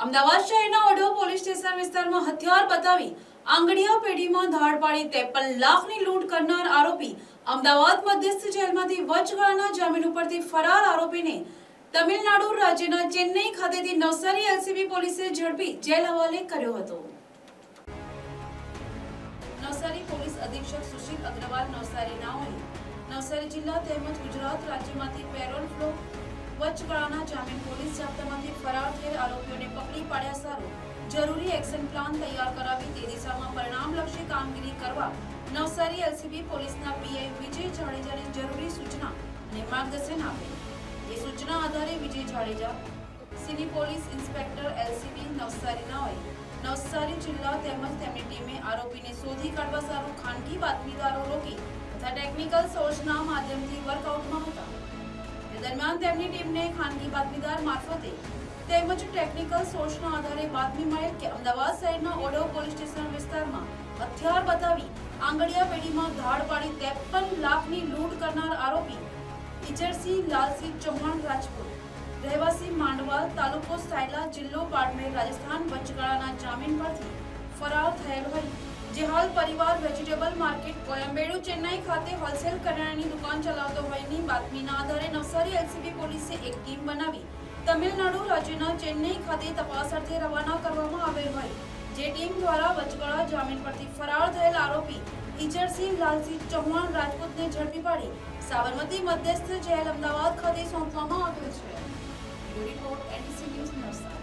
અમદાવાદ શહેરના ઓઢો police station વિસ્તારમાં હથિયાર બતાવી આંગડિયા પેઢીમાં ધાડ પાડી ત્રેપન લાખની લૂંટ કરનાર આરોપી અમદાવાદ મધ્યસ્થ જેલમાંથી વચગાળાના જામીન ઉપરથી ફરાર આરોપીને તમિલનાડુ રાજ્યના ચેન્નઈ ખાતેથી નવસારી એલસીબી પોલીસે ઝડપી જેલ હવાલે કર્યો હતો. નવસારી પોલીસ અધિક્ષક સુશીલ અગ્રવાલ નવસારી નાઓએ નવસારી જિલ્લા તેમજ ગુજરાત રાજ્યમાંથી પેરોલ ફ્લો વચગાળાના જામીન પોલીસ જાપ્તામાંથી ફરાર થયેલ સારું જરૂરી એક્શન પ્લાન તૈયાર કરાવી તે દિશામાં પરિણામલક્ષી કામગીરી કરવા નવસારી એલસીબી પોલીસના પીઆઈ વિજય જાડેજાને જરૂરી સૂચના અને માર્ગદર્શન આપે એ સૂચના આધારે વિજય જાડેજા સિની પોલીસ ઇન્સ્પેક્ટર એલસીબી નવસારીનાઓએ નવસારી જિલ્લા તેમજ તેમની ટીમે આરોપીને શોધી કાઢવા સારું ખાનગી બાતમીદારો રોકી તથા ટેકનિકલ સોર્સના માધ્યમથી વર્કઆઉટમાં હતા. દરમિયાન તેમની ટીમને ખાનગી બાતમીદાર મારફતે તેમજ ટેકનિકલ સોર્સના આધારે બાતમી મળેલ કે અમદાવાદ શહેરના ઓડો પોલીસ સ્ટેશન વિસ્તારમાં હથિયાર બતાવી આંગડિયા પેઢીમાં ધાડ પાડી ત્રેપન લાખની લૂંટ કરનાર આરોપી ઇજરસિંહ લાલસિંહ ચૌહાણ રાજપૂત. રહેવાસી માંડવાલ તાલુકો સાયલા જિલ્લો બાડમેર રાજસ્થાન વચગાળાના જામીન પરથી ફરાર થયેલ હોય. જે પરિવાર વેજીટેબલ માર્કેટ કોયમ્બેડુ ચેન્નાઈ ખાતે હોલસેલ કરિયાણાની દુકાન ચલાવતો હોયની બાતમીના આધારે નવસારી એલસીબી પોલીસે એક ટીમ બનાવી. તમિલનાડુ રાજ્યના ચેન્નઈ ખાતે તપાસ અર્થે રવાના કરવામાં આવેલ હોય. જે ટીમ દ્વારા વચગાળા જામીન પરથી ફરાર થયેલ આરોપી ઇજરસિંહ લાલસિંહ ચૌહાણ રાજપૂતને ઝડપી પાડી સાબરમતી મધ્યસ્થ જેલ અમદાવાદ ખાતે સોંપવામાં આવ્યો છે. Report NTC news Navsari.